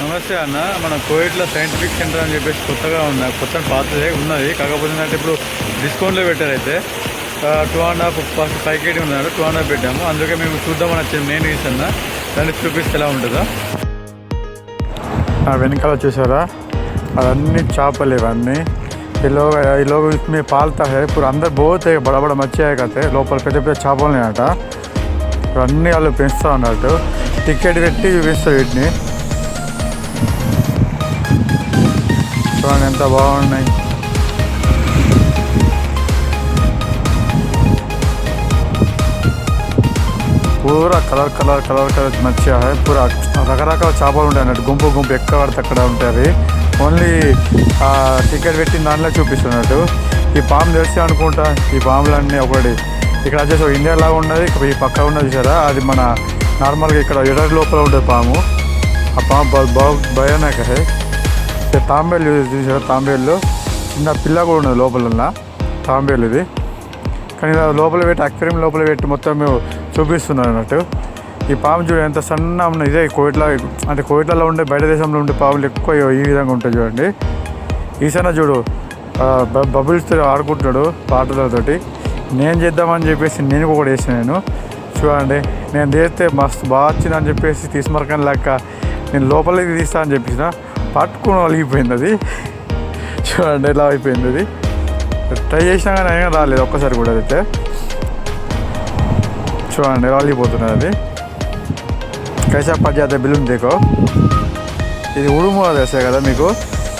నమస్తే అన్న మన కోవిడ్లో సైంటిఫిక్ సెంటర్ అని చెప్పేసి కొత్తగా ఉన్న కొత్త పాతదే ఉన్నది కాకపోతే ఏంటంటే ఇప్పుడు డిస్కౌంట్లో పెట్టారు అయితే two and half first five KT ఉన్నాడు టూ అండ్ హాఫ్ పెట్టాము అందుకే మేము చూద్దామని వచ్చింది నేను తీసన్న దాన్ని చూపిస్తే ఎలా ఉంటుందో వెనకాల చూసారా అవన్నీ చేపలు ఇవన్నీ ये लोग ये लोग इसमें पालता है पूरा अंदर बहुत है बड़ा बड़ा मच्छी है कहते हैं లోపల పెద్ద పెద్ద చేపలు ఉన్నాయట ఇవన్నీ వాళ్ళు పెంచుతూ ఉన్నట్టు టికెట్ పెట్టి చూపిస్తారు వీటిని చూడండి ఎంత బాగున్నాయి. పూరా కలర్ కలర్ కలర్ కలర్ మంచిగా పూరా రకరకాల చేపలు ఉంటాయి అన్నట్టు. గుంపు గుంపు ఎక్కడ పడితే అక్కడ ఉంటుంది అవి. ఓన్లీ టికెట్ పెట్టిన దాంట్లో చూపిస్తున్నట్టు. ఈ పాము తెలిసి అనుకుంటా? ఈ పాములన్నీ ఒకటి. ఇక్కడ వచ్చేసి ఒక ఇండియా లాగా ఉన్నది. ఈ పక్క ఉన్నది సరే అది మన నార్మల్గా ఇక్కడ ఎడర్ లోపల ఉంటుంది పాము. ఆ పాము భయానక హే. ఇది తాంబేలు చూసారు? తాంబేలు. చిన్న పిల్ల కూడా ఉన్నది లోపల తాంబేలు ఇది. కానీ లోపల పెట్టి అక్వేరియం లోపల పెట్టి మొత్తం మేము చూపిస్తున్నాను అన్నట్టు. ఈ పాము చూడు ఎంత సన్న ఉన్నది ఇదే కోయిట్లా అంటే కోయిట్లలో ఉండే బయట దేశంలో ఉండే పాములు ఎక్కువ ఈ విధంగా ఉంటాయి చూడండి. ఈసారి చూడు బబుల్స్తో ఆడుకుంటున్నాడు పాటలతోటి. నేను చేద్దామని చెప్పేసి నేను కూడా వేసిన నేను. చూడండి నేను చేస్తే మస్తు బాగా వచ్చిందని చెప్పేసి తీసుమరకని లెక్క. నేను లోపలికి తీస్తా అని చెప్పేసిన. పట్టుకుని వలిగిపోయింది అది. చూడండి ఎలా అయిపోయింది అది. ట్రై చేసినా కానీ అయినా రాలేదు ఒక్కసారి కూడా అయితే. చూడండి రాలిపోతున్నది అది. కైసా పర్జాత బిల్లుని దేకో ఇది ఉడుము అది కదా మీకు.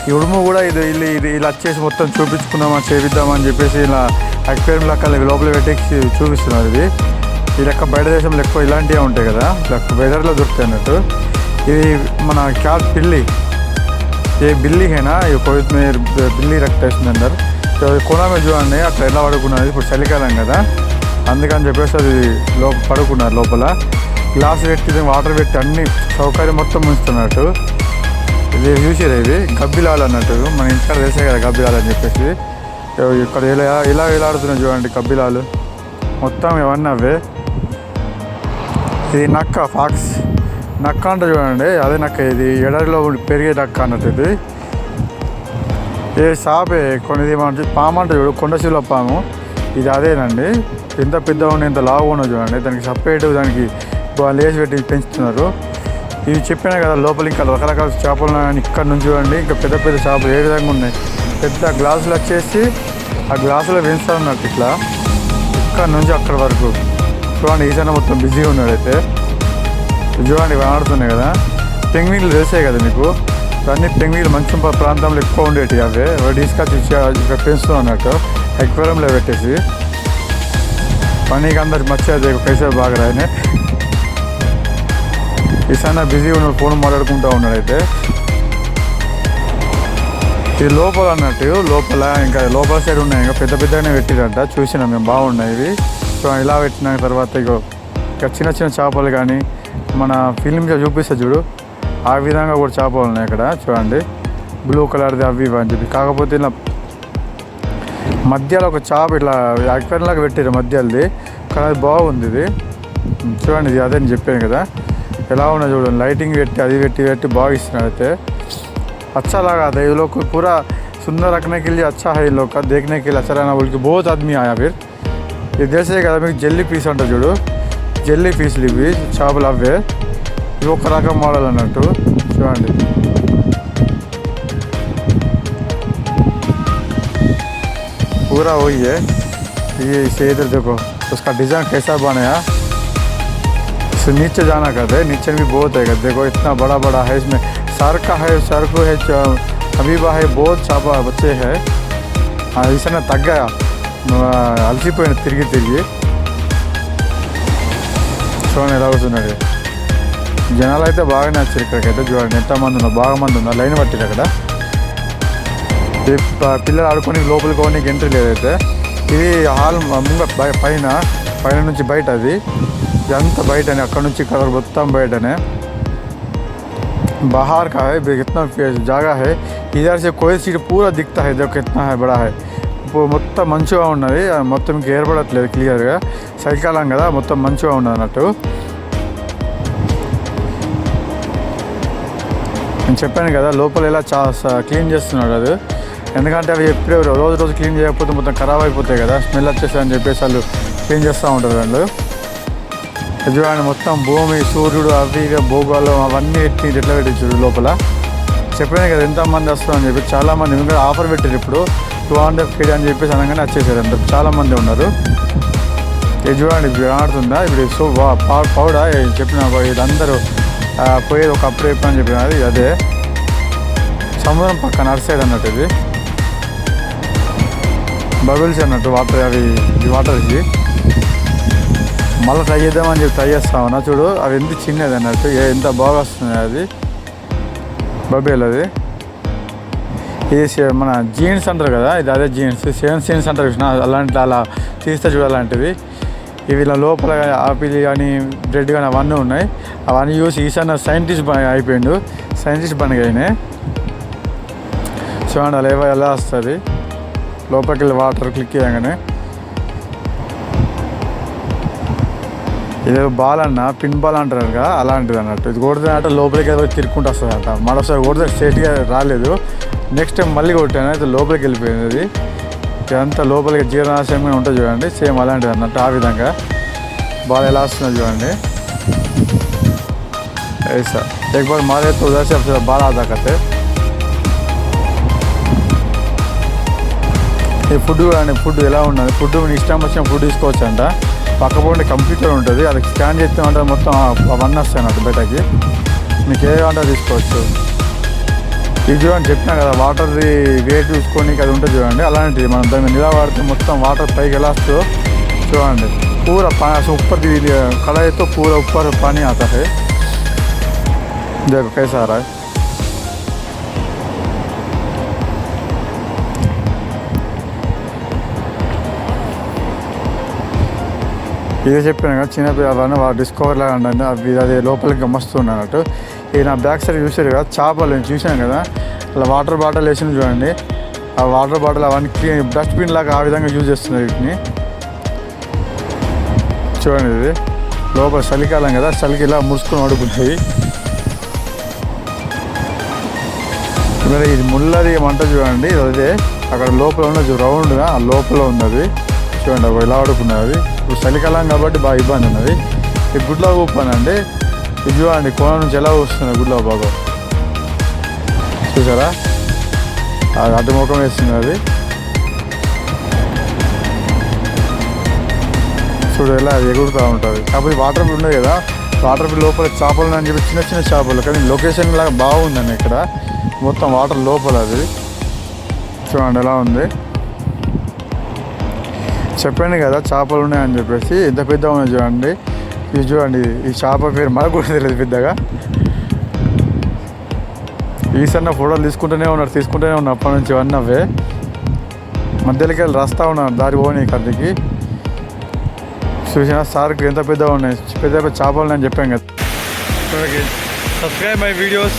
ఈ ఉడుము కూడా ఇది ఇల్లు ఇది ఇలా వచ్చేసి మొత్తం చూపించుకుందామని చేపిద్దామని చెప్పేసి ఇలా అక్వేరియం లెక్క లోపల పెట్టి చూపిస్తున్నారు ఇది. ఈ లెక్క బయట దేశంలో ఎక్కువ ఇలాంటివే ఉంటాయి కదా. లెక్క వెదర్లో దొరుకుతాయి అన్నట్టు. ఇది మన క్యాట్ పిల్లి. ये बिल्ली है ना ये कोई में बिल्ली रखता है इसमें अंदर तो कोना में చూడండి అక్కడ ఎలా పడుకున్నది ఇప్పుడు చలికాలం కదా అందుకని చెప్పేసి అది లో పడుకున్నారు లోపల గ్లాస్ పెట్టి వాటర్ పెట్టి అన్ని సౌకర్యం మొత్తం ఉంచుతున్నట్టు ఇది చూసారు ఇది గబ్బిలాలు అన్నట్టు మన ఇంటికాడ తెలిసే కదా గబ్బిలాలు అని చెప్పేసి ఇక్కడ ఇలా ఇలా ఇలా ఆడుతున్నాయి చూడండి గబ్బిలాలు మొత్తం ఇవన్నీ అవే ఇది నక్క ఫాక్స్ నక్క అంటే చూడండి. అదే నక్క ఇది. ఎడరిలో పెరిగే నక్క అన్నట్టు ఇది. ఏ సాపే కొన్నిది పాము అంటే చూడు. కొండశిల పాము. ఇది అదేనండి. ఎంత పెద్ద ఉండి ఎంత లావు ఉన్నది చూడండి. దానికి సపరేట్ దానికి వాళ్ళు వేసి పెట్టి పెంచుతున్నారు. ఇవి చెప్పినా కదా లోపల ఇంకా రకరకాల చేపలు ఇక్కడ నుంచి చూడండి. ఇంకా పెద్ద పెద్ద చేపలు ఏ విధంగా ఉన్నాయి. పెద్ద గ్లాసులు వచ్చేసి ఆ గ్లాసులో పెంచుతా ఉన్నట్టు ఇట్లా. ఇక్కడ నుంచి అక్కడ వరకు. చూడండి ఈసారి మొత్తం బిజీగా ఉన్నాడు అయితే చూడండి ఇవి ఆడుతున్నాయి కదా? పెంగ్విన్లు తెలిసాయి కదా మీకు అన్ని పెంగ్విన్లు మంచి ప్రాంతంలో ఎక్కువ ఉండేవి అవే. వాడు తీసుకొచ్చి ఇక్కడ పెంచుతూ అన్నట్టు. ఎక్వేరంలో పెట్టేసి. పనికి అందరికి మర్చేది పైసలు బాగా రాయనే. ఈసారి బిజీ ఉన్నాడు ఫోన్ మాట్లాడుకుంటూ ఉన్నాడు అయితే. ఇది లోపల అన్నట్టు లోపల ఇంకా లోపల సైడ్ ఉన్నాయి ఇంకా పెద్ద పెద్దగానే పెట్టిరంట. చూసినాం మేము బాగున్నాయి ఇవి. సో ఇలా పెట్టిన తర్వాత ఇగో ఇక చిన్న చిన్న చేపలు కానీ మన ఫిలిం చూపిస్తే చూడు ఆ విధంగా కూడా చేపలు ఉన్నాయి ఇక్కడ చూడండి బ్లూ కలర్ది అవి ఇవి అని చెప్పి కాకపోతే ఇలా మధ్యలో ఒక చేప ఇట్లా లాగా పెట్టారు మధ్యలోది కానీ అది బాగుంది ఇది చూడండి ఇది అదే నేను చెప్పాను కదా ఎలా ఉన్నా చూడండి లైటింగ్ పెట్టి అది పెట్టి పెట్టి బాగా ఇస్తున్నారు అయితే अच्छा लगा था ये लोग को पूरा सुंदर रखने के लिए अच्छा है ये लोग का देखने के लिए अच्छा रहना बोल के बहुत आदमी आया फिर ఇది తెలిసే కదా మీకు జెల్లీ పీస్ అంటారు చూడు జెల్లీ పీస్లు ఇవి చేపలు అవే ఇవి ఒక రకం మోడల్ అన్నట్టు చూడండి पूरा वही है ये इसे इधर देखो उसका डिज़ाइन कैसा बनाया इसे नीचे जाना कहते हैं नीचे भी बहुत है देखो इतना बड़ा बड़ा है इसमें सर का है सर को है च- हबीबा है बहुत चापा बच्चे है ఇసన తగ్గ అలసిపోయిన తిరిగి తిరిగి చూడండి ఎలా అవుతున్నాడు జనాలు అయితే బాగానే వచ్చారు ఇక్కడికైతే చూడండి ఎంతమంది ఉన్నారు బాగా మంది ఉన్నారు లైన్ పట్టారు అక్కడ ఈ ప- పిల్లలు ఆడుకొని లోపలికి పోనీకి ఎంట్రీ లేదైతే ఇది హాల్ ముంగ బయ- పైన పైన నుంచి బయట అది ఇదంతా బయటనే అక్కడ నుంచి ఇక్కడ మొత్తం బయటనే बाहर का है भी कितना जगह है इधर से कोई सीट पूरा दिखता है देखो कितना है बड़ा है ఇప్పుడు మొత్తం మంచిగా ఉన్నది. మొత్తం ఇంకా ఏర్పడట్లేదు క్లియర్గా. చలికాలం కదా మొత్తం మంచిగా ఉన్నది అన్నట్టు నేను చెప్పాను కదా లోపల ఇలా చా క్లీన్ చేస్తున్నాడు అది. ఎందుకంటే అవి ఎప్పుడే రోజు రోజు క్లీన్ చేయకపోతే మొత్తం ఖరాబ్ అయిపోతాయి కదా. స్మెల్ వచ్చేసి అని చెప్పేసి వాళ్ళు క్లీన్ చేస్తూ ఉంటారు వాళ్ళు ఇది చూడండి మొత్తం భూమి సూర్యుడు అవి భూగోళం అవన్నీ ఎట్టి ఎట్లా పెట్టించారు లోపల. చెప్పాను కదా ఎంతమంది వస్తారని చెప్పి చాలా మంది ఎందుకంటే ఆఫర్ పెట్టారు ఇప్పుడు. టూ హండ్రెడ్ కేజీ అని చెప్పేసి అనగానే వచ్చేసారు. అంత చాలా మంది ఉన్నారు. ఇది చూడండి ఇప్పుడు ఆడుతుందా? ఇప్పుడు సో పౌడ? చెప్పిన ఇదందరూ పోయేది ఒక అప్పుడు ఎప్పుడు అని చెప్పిన అది అదే. సముద్రం పక్కన అటు సైడ్ అన్నట్టు ఇది. బబుల్స్ అన్నట్టు వాటర్ అవి ఈ వాటర్ ఇది. మళ్ళీ ట్రై చేద్దామని చెప్పి ట్రై చేస్తామన్నా చూడు అవి ఎంత చిన్నది అన్నట్టు ఏ- ఎంత బాగా వస్తుంది అది. బబేల్ అది. ఇది మన జీన్స్ అంటారు కదా ఇది అదే జీన్స్. సేమ్ జీన్స్ అంటారు కృష్ణ. అలాంటి అలా తీస్తే చూడాలాంటివి. ఇవి ఇలా లోపల ఆపిల్ కానీ బ్రెడ్ కానీ అవన్నీ ఉన్నాయి. అవన్నీ చూసి ఈసారి సైంటిస్ట్ అయిపోయిండు. సైంటిస్ట్ పనికి అయినాయి చూడండి అలా ఏవో ఎలా వస్తుంది. లోపలికి వెళ్ళి వాటర్ క్లిక్ చేయగానే. ఇదేదో బాల్ అన్న పిన్ బాల్ అంటారు కదా అలాంటిది అన్నట్టు. ఇది కొడితే అంటే లోపలికి ఏదో తిరుక్కుంటూ వస్తుంది అంట మరోసారి కొడితే స్ట్రేట్గా రాలేదు. నెక్స్ట్ టైం మళ్ళీ కొట్టాను అయితే లోపలికి వెళ్ళిపోయింది ఇది ఇదంతా లోపలికి జీర్ణాశయంగా ఉంటుంది చూడండి సేమ్ అలాంటిది అన్నట్టు ఆ విధంగా బాల్ ఎలా వస్తుందో చూడండి ऐसा एक बार मारे तो उधर से अब बाल आता करते ఈ ఫుడ్ కానీ ఫుడ్ ఎలా ఉన్నది ఫుడ్ నీ ఇష్టం వచ్చిన ఫుడ్ తీసుకోవచ్చు అంట పక్క పోండి కంప్యూటర్ ఉంటుంది అది స్కాన్ చేస్తే అంటే మొత్తం అవన్నీ వస్తాయి అన్నట్టు బయటకి మీకు ఏ వంట తీసుకోవచ్చు ఇది చూడండి చెప్పినా కదా వాటర్ది వేట్ చూసుకొని అది ఉంటుంది చూడండి అలాంటిది మనం దాన్ని నిలబడితే మొత్తం వాటర్ పైకి ఎలా వస్తుందో చూడండి పూర पानी ऊपर कढ़ाई तो पूरा ऊपर पानी आता है देखो कैसा आ रहा है ఇదే చెప్పాను కదా చిన్నపిల్లలు అవన్నీ వాళ్ళు డిస్కవర్ లాగా ఉండండి అవి అది లోపలికి గమస్తుంది అన్నట్టు. ఇది నా బ్యాక్ సైడ్ చూసారు కదా చేపలు నేను చూశాను కదా అలా వాటర్ బాటిల్ వేసింది చూడండి. ఆ వాటర్ బాటిల్ అవన్నీ క్లీన్ డస్ట్బిన్ లాగా ఆ విధంగా యూజ్ చేస్తున్నారు వీటిని. చూడండి ఇది. లోపల చలికాలం కదా చలికి ఇలా ముడుచుకొని అడుగుతాయి మరి ఇది ముళ్ళది మంట చూడండి అదే అక్కడ లోపల ఉన్నది రౌండ్గా ఆ లోపల ఉన్నది. చూడండి ఇలా ఆడుకున్నది ఇప్పుడు చలికాలం కాబట్టి బాగా ఇబ్బంది ఉన్నది. ఈ గుడ్లో ఊపానండి ఇది చూడండి కోన నుంచి ఎలా వస్తుంది గుడ్లో బాగా. చూసారా? అది అటు ముఖం వేస్తుంది అది చూడు ఎలా ఎగురుతూ ఉంటుంది. కాకపోతే వాటర్ బిల్ ఉంది కదా వాటర్ బిల్ లోపల చేపలు అని చెప్పి చిన్న చిన్న చేపలు కానీ లొకేషన్ లాగా బాగుందండి ఇక్కడ. మొత్తం వాటర్ లోపల అది చూడండి ఎలా ఉంది. చెప్పాను కదా చేపలు ఉన్నాయని చెప్పేసి. ఎంత పెద్ద ఉన్నాయి చూడండి. ఇది చూడండి ఈ చేప పేరు మనకు కూడా తెలియదు పెద్దగా. ఈసన్న ఫోటోలు తీసుకుంటూనే ఉన్నారు తీసుకుంటూనే ఉన్నారు. అప్పటి నుంచి ఇవన్నీ అవే. మధ్యలోకి వెళ్ళి రాస్తా ఉన్నారు దారి పోనీ కర్రీకి చూసిన సార్కి ఎంత పెద్దగా ఉన్నాయి పెద్ద పెద్ద చేపలు నేను చెప్పాను కదా. Subscribe my videos